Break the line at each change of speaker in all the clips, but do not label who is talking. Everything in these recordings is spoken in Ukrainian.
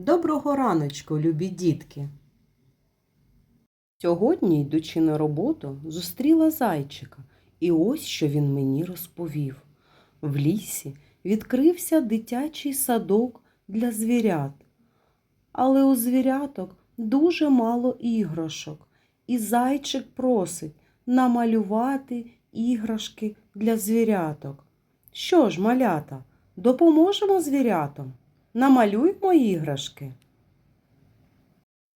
Доброго раночку, любі дітки. Сьогодні, йдучи на роботу, зустріла зайчика, і ось що він мені розповів. В лісі відкрився дитячий садок для звірят. Але у звіряток дуже мало іграшок, і зайчик просить намалювати іграшки для звіряток. Що ж, малята, допоможемо звірятам? Намалюймо іграшки.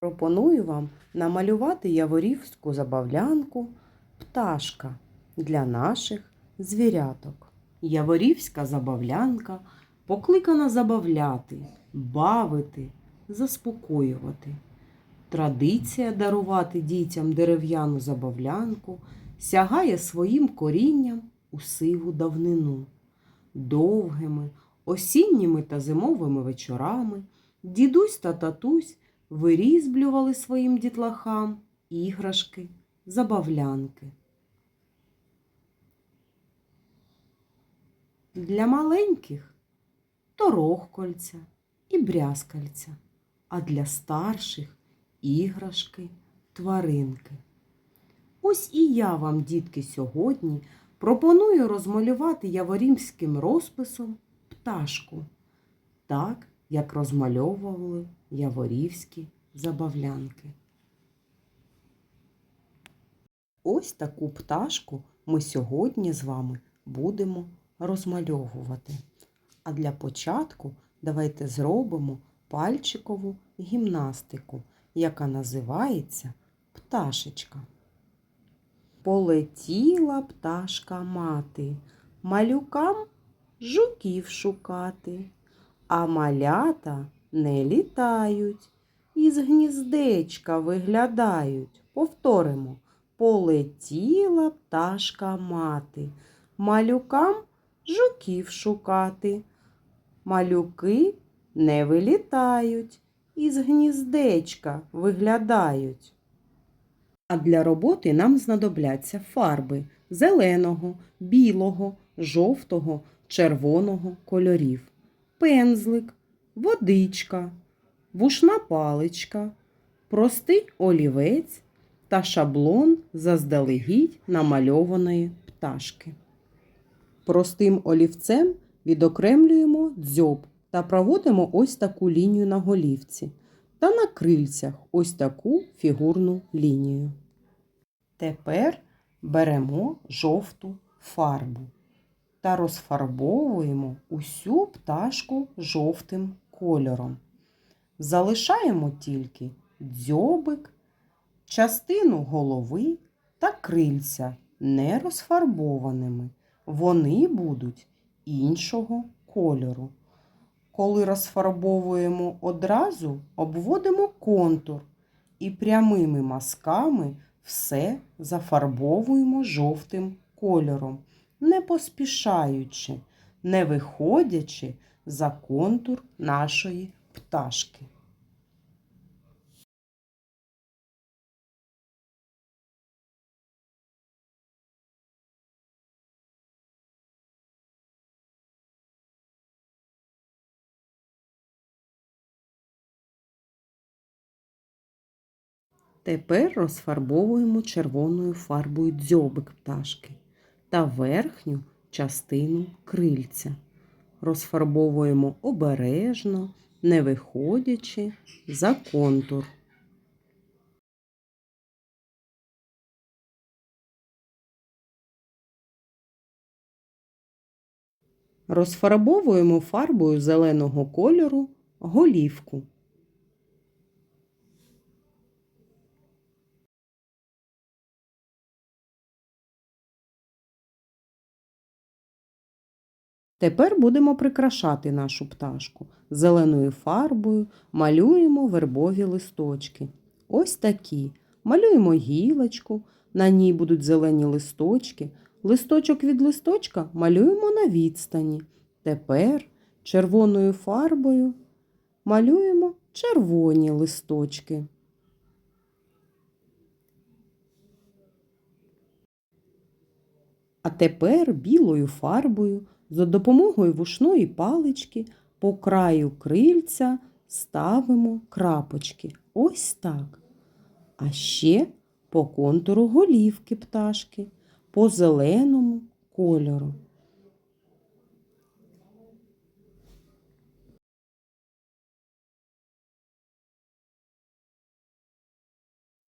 Пропоную вам намалювати яворівську забавлянку пташка для наших звіряток. Яворівська забавлянка покликана забавляти, бавити, заспокоювати. Традиція дарувати дітям дерев'яну забавлянку сягає своїм корінням у сиву давнину. Довгими, осінніми та зимовими вечорами дідусь та татусь вирізблювали своїм дітлахам іграшки, забавлянки. Для маленьких торохкольця і брязкальця, а для старших іграшки, тваринки. Ось і я вам, дітки, сьогодні пропоную розмалювати яворімським розписом пташку, так, як розмальовували яворівські забавлянки. Ось таку пташку ми сьогодні з вами будемо розмальовувати. А для початку давайте зробимо пальчикову гімнастику, яка називається пташечка. Полетіла пташка мати, малюкам жуків шукати, а малята не літають, із гніздечка виглядають. Повторимо. Полетіла пташка мати, малюкам жуків шукати. Малюки не вилітають, із гніздечка виглядають. А для роботи нам знадобляться фарби зеленого, білого, жовтого, червоного кольорів, пензлик, водичка, вушна паличка, простий олівець та шаблон заздалегідь намальованої пташки. Простим олівцем відокремлюємо дзьоб та проводимо ось таку лінію на голівці та на крильцях ось таку фігурну лінію. Тепер беремо жовту фарбу та розфарбовуємо усю пташку жовтим кольором. Залишаємо тільки дзьобик, частину голови та крильця не розфарбованими. Вони будуть іншого кольору. Коли розфарбовуємо одразу, обводимо контур і прямими мазками все зафарбовуємо жовтим кольором, не поспішаючи, не виходячи за контур нашої пташки. Тепер розфарбовуємо червоною фарбою дзьобик пташки та верхню частину крильця. Розфарбовуємо обережно, не виходячи за контур. Розфарбовуємо фарбою зеленого кольору голівку. Тепер будемо прикрашати нашу пташку. Зеленою фарбою малюємо вербові листочки. Ось такі. Малюємо гілочку, на ній будуть зелені листочки. Листочок від листочка малюємо на відстані. Тепер червоною фарбою малюємо червоні листочки. А тепер білою фарбою за допомогою вушної палички по краю крильця ставимо крапочки. Ось так. А ще по контуру голівки пташки, по зеленому кольору.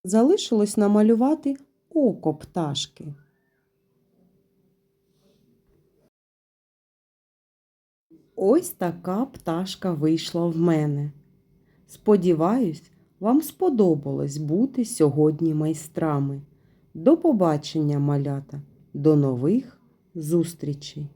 Залишилось намалювати око пташки. Ось така пташка вийшла в мене. Сподіваюсь, вам сподобалось бути сьогодні майстрами. До побачення, малята, до нових зустрічей!